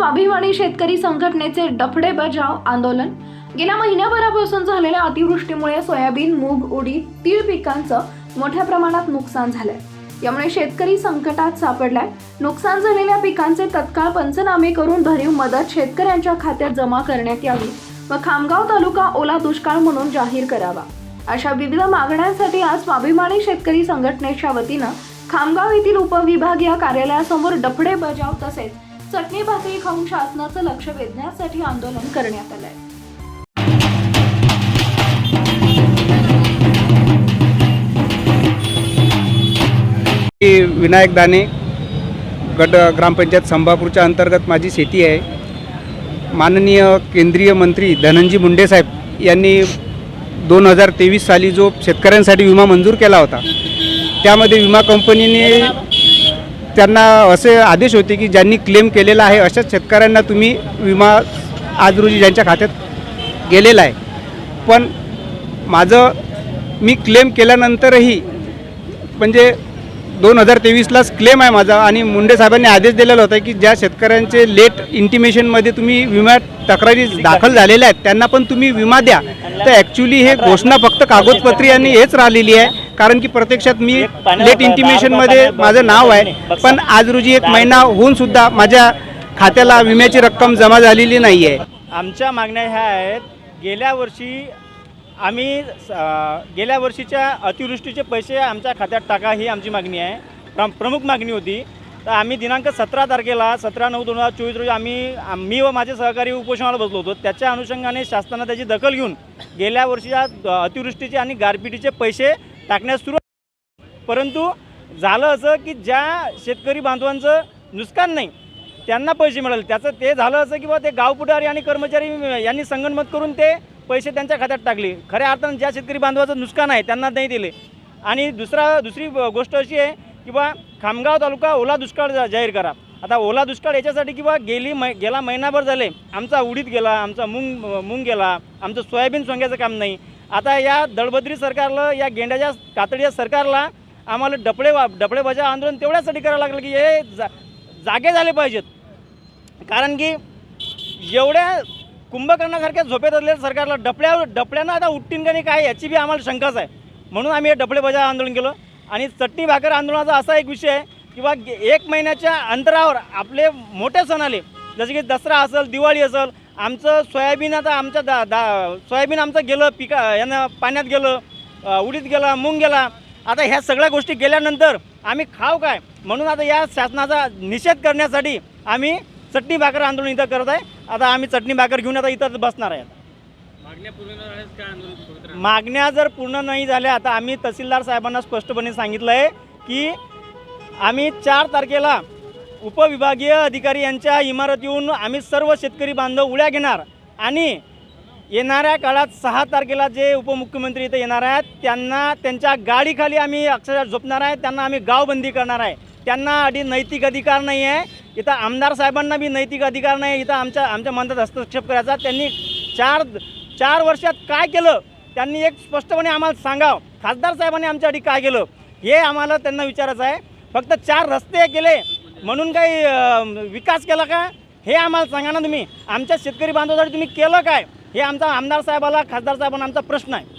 स्वाभिमानी शेतकरी संघटनेचे डफडे बजाव आंदोलन. गेल्या महिन्याभरापासून झालेल्या अतिवृष्टीमुळे सोयाबीन मूग उडीद तीळ पिकांचं मोठ्या प्रमाणात नुकसान झालंय. यामुळे शेतकरी संकटात सापडलाय. नुकसान झालेल्या पिकांचे तत्काळ पंचनामे करून भरीव मदत शेतकऱ्यांच्या खात्यात जमा करण्यात यावी व खामगाव तालुका ओला दुष्काळ म्हणून जाहीर करावा. अशा विविध मागण्यांसाठी आज स्वाभिमानी शेतकरी संघटनेच्या वतीनं खामगाव येथील उपविभागीय कार्यालयासमोर डफडे बजाव तसेच चटणी भाकरी खाऊन शासनाचं लक्ष वेधण्यासाठी आंदोलन करण्यात आलंय. विनायक दाने गट ग्रामपंचायत संभापूरच्या अंतर्गत माझी शेती आहे. माननीय केंद्रीय मंत्री धनंजी मुंडे साहेब यांनी दोन हजार तेवीस साली जो शेतकऱ्यांसाठी विमा मंजूर केला होता त्यामध्ये विमा कंपनीने त्यांना असे आदेश होते की ज्यांनी क्लेम केलेला आहे अशाच शेतकऱ्यांना तुम्ही विमा आज रोजी ज्यांच्या खात्यात गेलेला आहे. पण माझं मी क्लेम केल्यानंतरही म्हणजे दोन हजार तेवीसलाच क्लेम आहे माझा आणि मुंडे साहेबांनी आदेश दिलेला होता की ज्या शेतकऱ्यांचे लेट इंटिमेशनमध्ये तुम्ही विमा तक्रारी दाखल झालेल्या आहेत त्यांना पण तुम्ही विमा द्या. तर ॲक्च्युली हे घोषणा फक्त कागदपत्री आणि हेच राहिलेली आहे. कारण की प्रत्यक्षात मी लेट इंटिमेशनमध्ये माझं नाव आहे. पण आज रोजी एक महिना होऊन सुद्धा माझ्या खात्याला विम्याची रक्कम जमा झालेली नाही आहे आमच्या मागण्या ह्या आहेत गेल्या वर्षी आम्ही गेल्या वर्षीच्या अतिवृष्टीचे पैसे आमच्या खात्यात टाका ही आमची मागणी आहे. प्रम प्रमुख मागणी होती. तर आम्ही दिनांक सतरा तारखेला सतरा नऊ दोन हजार चोवीस रोजी आम्ही आम- मी व माझे सहकारी उपोषणाला बसलो होतो. त्याच्या अनुषंगाने शासनानं त्याची दखल घेऊन गेल्या वर्षीच्या अतिवृष्टीचे आणि गारपिटीचे पैसे टाकण्यास सुरू परंतु झालं असं की ज्या शेतकरी बांधवांचं नुकसान नाही त्यांना पैसे मिळाले. त्याचं ते झालं असं की बा ते गाव पुढारी आणि कर्मचारी यांनी संगणमत करून ते पैसे त्यांच्या खात्यात टाकले. खऱ्या अर्थानं ज्या शेतकरी बांधवाचं नुकसान आहे त्यांना नाही दिले. आणि दुसरा दुसरी गोष्ट अशी आहे की बा खामगाव तालुका ओला दुष्काळ जा- जाहीर करा. आता ओला दुष्काळ याच्यासाठी किंवा गेली मै गेला महिनाभर झाले. आमचा उडीद गेला आमचा मूंग मूंग गेला आमचं सोयाबीन सोंग्याचं काम नाही. आता या दळबद्री सरकारला या गेंड्याच्या कातडीच्या सरकारला आम्हाला डपळे वा डपळे बजा आंदोलन तेवढ्यासाठी करावं लागलं की हे जा जागे झाले पाहिजेत. कारण की एवढ्या कुंभकर्णासारख्या झोपेत असलेल्या सरकारला डपळ्या डपळ्यानं आता उठतीन का नाही काय याची बी आम्हाला शंकाच आहे. म्हणून आम्ही हे डपळे बजा आंदोलन केलं. आणि चटणी भाकर आंदोलनाचा असा एक विषय आहे किंवा एक महिन्याच्या अंतरावर आपले मोठे सण आले. जसे की दसरा असेल दिवाळी असेल आमचं सोयाबीन आता आमचं दा दा सोयाबीन आमचं गेलं पिका यानं पाण्यात गेलं अ, उडीद गेला मूग गेला. आता ह्या सगळ्या गोष्टी गेल्यानंतर आम्ही खाव काय? म्हणून आता या शासनाचा निषेध करण्यासाठी आम्ही चटणी भाकर आंदोलन इथं करत आहे. आता आम्ही चटणी भाकर घेऊन आता इथं बसणार आहे मागण्या जर पूर्ण नाही झाल्या आता आम्ही तहसीलदार साहेबांना स्पष्टपणे सांगितलं आहे की आम्ही चार तारखेला उपविभागीय अधिकारी यांच्या इमारतीहून आम्ही सर्व शेतकरी बांधव उड्या घेणार आणि येणाऱ्या काळात सहा तारखेला जे उपमुख्यमंत्री इथं येणार आहेत त्यांना त्यांच्या गाडीखाली आम्ही अक्षरशः झोपणार आहे त्यांना आम्ही गावबंदी करणार आहे. त्यांना आधी नैतिक अधिकार नाही आहे. इथं आमदार साहेबांना बी नैतिक अधिकार नाही इथं आमच्या आमच्या मनात हस्तक्षेप करायचा. त्यांनी चार चार वर्षात काय केलं? त्यांनी एक स्पष्टपणे आम्हाला सांगावं. खासदार साहेबांनी आमच्यासाठी काय केलं? हे आम्हाला त्यांना विचारायचं आहे. फक्त चार रस्ते केले. म्हणून काही विकास केला का? हे आम्हाला सांगा ना तुम्ही. आमच्या शेतकरी बांधवासाठी तुम्ही केलं काय? हे आमचा आमदार साहेबाला खासदार साहेबांना आमचा प्रश्न आहे.